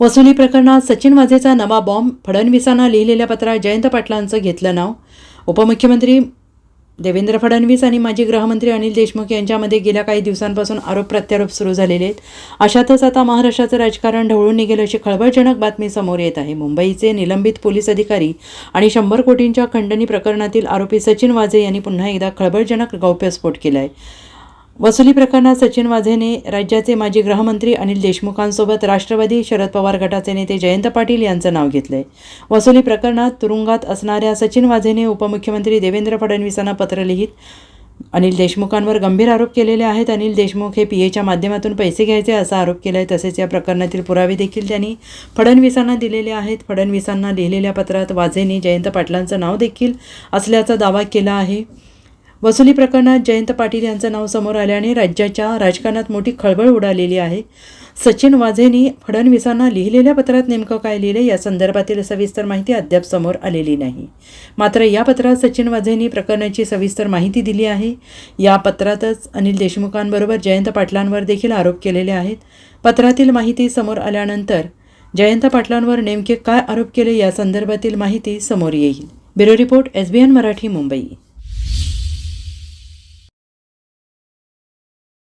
वसुली प्रकरणात सचिन वाझेचा नवा बॉम्ब फडणवीसांना लिहिलेल्या पत्रात जयंत पाटलांचं घेतलं नाव. उपमुख्यमंत्री देवेंद्र फडणवीस आणि माजी गृहमंत्री अनिल देशमुख यांच्यामध्ये गेल्या काही दिवसांपासून आरोप प्रत्यारोप सुरू झालेले आहेत. अशातच आता महाराष्ट्राचं राजकारण ढवळून निघेल अशी खळबळजनक बातमी समोर येत आहे. मुंबईचे निलंबित पोलीस अधिकारी आणि शंभर कोटींच्या खंडणी प्रकरणातील आरोपी सचिन वाझे यांनी पुन्हा एकदा खळबळजनक गौप्यस्फोट केला आहे वसुली प्रकरणात सचिन वाझेने राज्याचे माजी गृहमंत्री अनिल देशमुखांसोबत राष्ट्रवादी शरद पवार गटाचे नेते जयंत पाटील यांचं नाव घेतलंय वसुली प्रकरणात तुरुंगात असणाऱ्या सचिन वाझेने उपमुख्यमंत्री देवेंद्र फडणवीसांना पत्र लिहित अनिल देशमुखांवर गंभीर आरोप केलेले आहेत. अनिल देशमुख हे पी एच्या माध्यमातून पैसे घ्यायचे असा आरोप केला आहे तसेच या प्रकरणातील पुरावे देखील त्यांनी फडणवीसांना दिलेले आहेत. फडणवीसांना लिहिलेल्या पत्रात वाझेने जयंत पाटलांचं नाव देखील असल्याचा दावा केला आहे. वसुली प्रकरणात जयंत पाटील यांचं नाव समोर आल्याने राज्याच्या राजकारणात मोठी खळबळ उडालेली आहे. सचिन वाझेंनी फडणवीसांना लिहिलेल्या पत्रात नेमकं काय लिहिलं या संदर्भातील सविस्तर माहिती अद्याप समोर आलेली नाही. मात्र या पत्रात सचिन वाझेंनी प्रकरणाची सविस्तर माहिती दिली आहे. या पत्रातच अनिल देशमुखांबरोबर जयंत पाटलांवर देखील आरोप केलेले आहेत. पत्रातील माहिती समोर आल्यानंतर जयंत पाटलांवर नेमके काय आरोप केले या संदर्भातील माहिती समोर येईल. Bureau report S B N Marathi Mumbai.